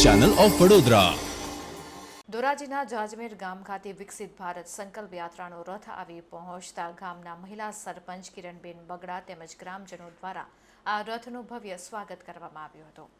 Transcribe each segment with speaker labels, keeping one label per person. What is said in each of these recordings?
Speaker 1: Channel of Vadodara.
Speaker 2: ધોરાજીના Jajmer ગામ ખાતે વિકસિત ભારત સંકલ્પ યાત્રાનો રથ આવી પહોંચતા ગામના મહિલા સરપંચ કિરણબેન બગડા તેમજ ગ્રામજનો દ્વારા આ રથનું ભવ્ય સ્વાગત કરવામાં આવ્યું હતું.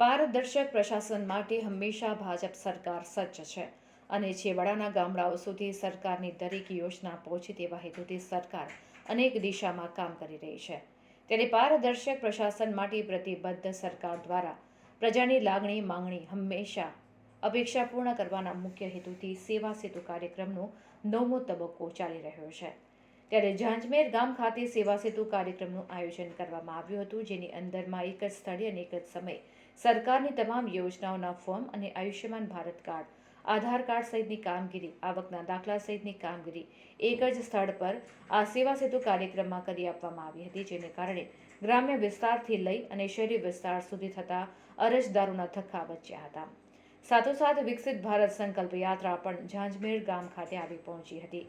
Speaker 2: પારદર્શક પ્રશાસન માટે હંમેશા ભાજપ સરકાર સજ્જ છે અને છેવાડાના ગામડાઓ સુધી સરકારની દરેક યોજના પહોંચે તેવા હેતુથી સરકાર અનેક દિશામાં કામ કરી રહી છે. ત્યારે પારદર્શક પ્રશાસન માટે પ્રતિબદ્ધ સરકાર દ્વારા પ્રજાની લાગણી, માંગણી હંમેશા અપેક્ષા પૂર્ણ કરવાના મુખ્ય હેતુથી સેવા સેતુ કાર્યક્રમનો નવમો તબક્કો ચાલી રહ્યો છે. ત્યારે ઝાંઝમેર ગામ ખાતે સેવા સેતુ કાર્યક્રમનું આયોજન કરવામાં આવ્યું હતું, જેની અંદરમાં એક જ સ્થળે અને એક જ સમયે સરકારની તમામ યોજનાઓના ફોર્મ અને આયુષ્યમાન ભારત કાર્ડ આધાર કાર્ડ સહિતની કામગીરી, આવકના દાખલા સહિતની કામગીરી, એક જ સ્થળ પર આ સેવા સેતુ કાર્યક્રમમાં કરી આપવામાં આવી હતી, જેને કારણે ગ્રામ્ય વિસ્તારથી લઈ અને શહેરી વિસ્તાર સુધી થતા અરજદારોના ધક્કા બચ્યા હતા. સાથોસાથ વિકસિત ભારત સંકલ્પ યાત્રા પણ ઝાંઝમેર ગામ ખાતે આવી પહોંચી હતી.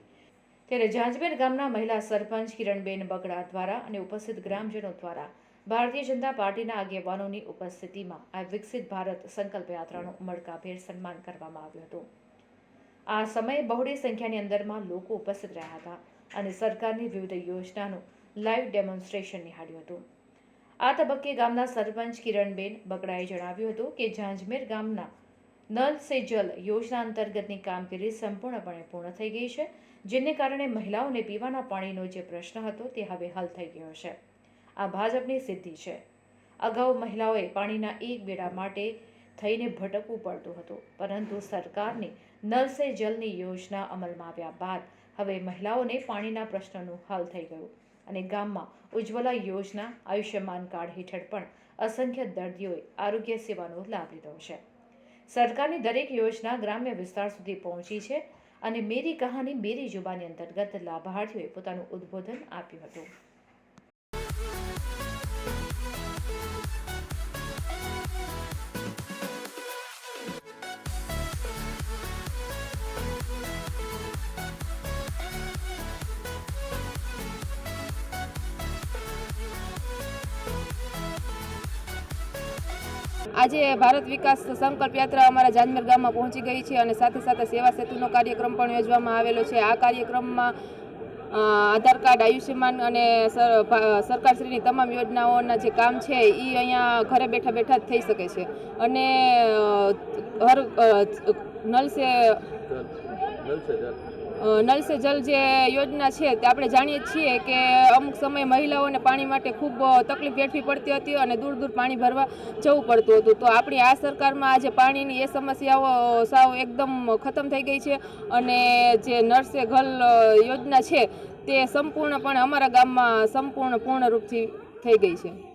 Speaker 2: ત્યારે ઝાંઝમેર ગામના મહિલા સરપંચ કિરણબેન બગડા દ્વારા અને ઉપસ્થિત ગ્રામજનો દ્વારા ભારતીય જનતા પાર્ટીના આગેવાનોની ઉપસ્થિતિમાં આ વિકસિત ભારત સંકલ્પ યાત્રાનું ઉમળકાભેર સન્માન કરવામાં આવ્યું હતું. આ સમયે બહોળી સંખ્યાની અંદરમાં લોકો ઉપસ્થિત રહ્યા હતા અને સરકારની વિવિધ યોજનાનું લાઈવ ડેમોન્સ્ટ્રેશન નિહાળ્યું હતું. આ તબક્કે ગામના સરપંચ કિરણબેન બગડાએ જણાવ્યું હતું કે ઝાંઝમેર ગામના નલ સે જલ યોજના અંતર્ગતની કામગીરી સંપૂર્ણપણે પૂર્ણ થઈ ગઈ છે, જેને કારણે મહિલાઓને પીવાના પાણીનો જે પ્રશ્ન હતો તે હવે હલ થઈ ગયો છે. આ ભાજપની સિદ્ધિ છે. અગાઉ મહિલાઓએ પાણીના એક બેડા માટે થઈને ભટકવું પડતું હતું, પરંતુ સરકારની નલ સે જલની યોજના અમલમાં આવ્યા બાદ હવે મહિલાઓને પાણીના પ્રશ્નનું હલ થઈ ગયું અને ગામમાં ઉજ્જવલા યોજના આયુષ્યમાન કાર્ડ હેઠળ પણ અસંખ્ય દર્દીઓએ આરોગ્ય સેવાનો લાભ લીધો છે. સરકારની દરેક યોજના ગ્રામ્ય વિસ્તાર સુધી પહોંચી છે અને મેરી કહાની મેરી જુબાની અંતર્ગત લાભાર્થીઓએ પોતાનું ઉદ્બોધન આપ્યું હતું.
Speaker 3: આજે ભારત વિકાસ સંકલ્પ યાત્રા અમારા જાનમેર ગામમાં પહોંચી ગઈ છે અને સાથે સાથે સેવા સેતુનો કાર્યક્રમ પણ યોજવામાં આવેલો છે. આ કાર્યક્રમમાં આધાર કાર્ડ, આયુષ્યમાન અને સરકારશ્રીની તમામ યોજનાઓના જે કામ છે એ અહીંયા ઘરે બેઠા બેઠા જ થઈ શકે છે. અને હર નલ સે. નલ સે જલ જે યોજના છે તે આપણે જાણીએ છીએ કે અમુક સમયે મહિલાઓને પાણી માટે ખૂબ તકલીફ વેઠવી પડતી હતી અને દૂર દૂર પાણી ભરવા જવું પડતું હતું. તો આપણી આ સરકારમાં આજે પાણીની એ સમસ્યાઓ સાવ એકદમ ખતમ થઈ ગઈ છે અને જે નર્સે ઘલ યોજના છે તે સંપૂર્ણપણે અમારા ગામમાં સંપૂર્ણ પૂર્ણ રૂપથી થઈ ગઈ છે.